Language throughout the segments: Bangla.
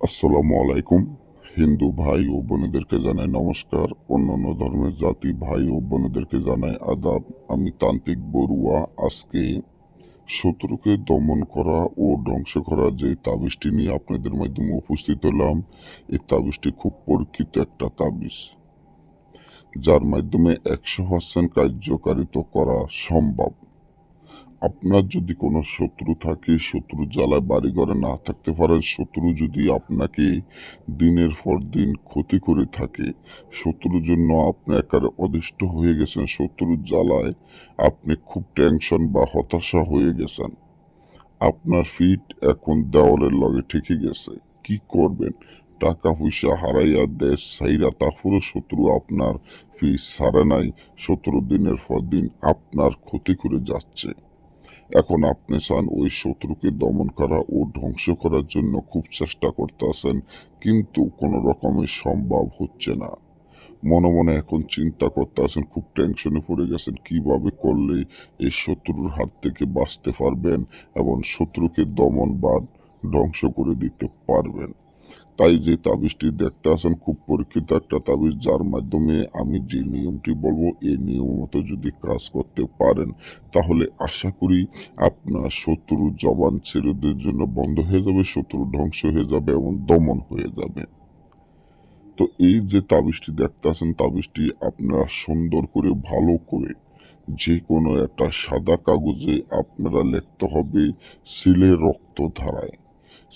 আসসালামু আলাইকুম। হিন্দু ভাই ও বোনেদেরকে জানাই নমস্কার। অন্যান্য ধর্মের জাতি ভাই ও বোনেদেরকে জানাই আদাব। আমি তান্ত্রিক বড়ুয়া। আজকে শত্রুকে দমন করা ও ধ্বংস করা যে তাবিজটি নিয়ে আপনাদের মাধ্যমে উপস্থিত হলাম, এই তাবিজটি খুব পরীক্ষিত একটা তাবিজ। যার মাধ্যমে একশো পার্সেন্ট কার্যকারিত করা সম্ভব। আপনার যদি কোনো শত্রু থাকে, শত্রু জ্বালায় বাড়ি ঘরে না থাকতে পারেন শত্রু যদি আপনাকে দিনের পর দিন ক্ষতি করে থাকে, শত্রুর জন্য আপনি একারে অদিষ্ট হয়ে গেছেন শত্রুর জ্বালায় আপনি খুব টেনশন বা হতাশা হয়ে গেছেন। আপনার ফিট এখন দেওয়ালের লগে ঠেকে গেছে। কি করবেন? টাকা পয়সা হারাইয়া দেশ সাইরা তারপরও শত্রু আপনার ফিস সারে নাই সতেরো দিনের পর দিন আপনার ক্ষতি করে যাচ্ছে। এখন আপনি চান ওই শত্রুকে দমন করা ও ধ্বংস করার জন্য খুব চেষ্টা করতে আছেন, কিন্তু কোনো রকমের সম্ভব হচ্ছে না। মনে মনে এখন চিন্তা করতে আছেন, খুব টেনশনে পড়ে গেছেন, কীভাবে করলে এই শত্রুর হাত থেকে বাঁচতে পারবেন এবং শত্রুকে দমন বা ধ্বংস করে দিতে পারবেন? তাই যে তাবিজটি দেখতে আসেন খুব পরীক্ষিত একটা তাবিজ, যার মাধ্যমে আমি যে নিয়মটি বলব, এই নিয়ম মতো যদি কাজ করতে পারেন, তাহলে আশা করি আপনার শত্রু জবান ছেলেদের জন্য বন্ধ হয়ে যাবে, শত্রু ধ্বংস হয়ে যাবে এবং দমন হয়ে যাবে। তো এই যে তাবিজটি দেখতে আসেন তাবিজটি আপনারা সুন্দর করে, ভালো করে যে কোনো একটা সাদা কাগজে আপনারা লিখতে হবে, সিলে রক্ত ধারায়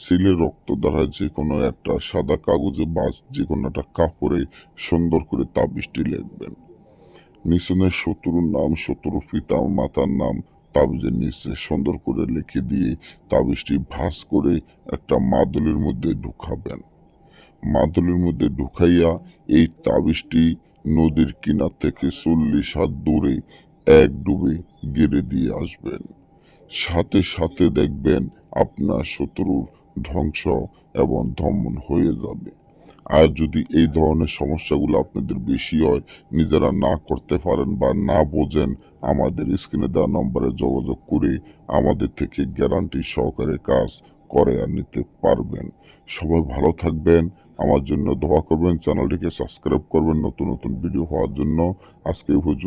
সিলে রক্ত দ্বারা যে কোনো একটা সাদা কাগজে বা যে কোনো একটা কাপড়ে সুন্দর করে তাবিজটি লিখবেন। নিচনে শত্রুর নাম, শত্রুর পিতা মাতার নাম তাবিজের নিচে সুন্দর করে লিখে দিয়ে তাবিজটি ভাস করে একটা মাদলের মধ্যে ঢুকাবেন। মাদুলের মধ্যে ঢুকাইয়া এই তাবিজটি নদীর কিনার থেকে চল্লিশ হাত দূরে এক ডুবে গেড়ে দিয়ে আসবেন। সাথে সাথে দেখবেন আপনার শত্রুর ধ্বংস এবং দমন হয়ে যাবে। আর যদি এই ধরনের সমস্যাগুলো আপনাদের বেশি হয়, নিজেরা না করতে পারেন বা না বোঝেন, আমাদের স্ক্রিনে দেওয়া নম্বরে যোগাযোগ করে আমাদের থেকে গ্যারান্টি সহকারে কাজ করে আর নিতে পারবেন। সবাই ভালো থাকবেন, আমার জন্য দোয়া করবেন, চ্যানেলটিকে সাবস্ক্রাইব করবেন নতুন নতুন ভিডিও হওয়ার জন্য। আজকে পর্যন্ত।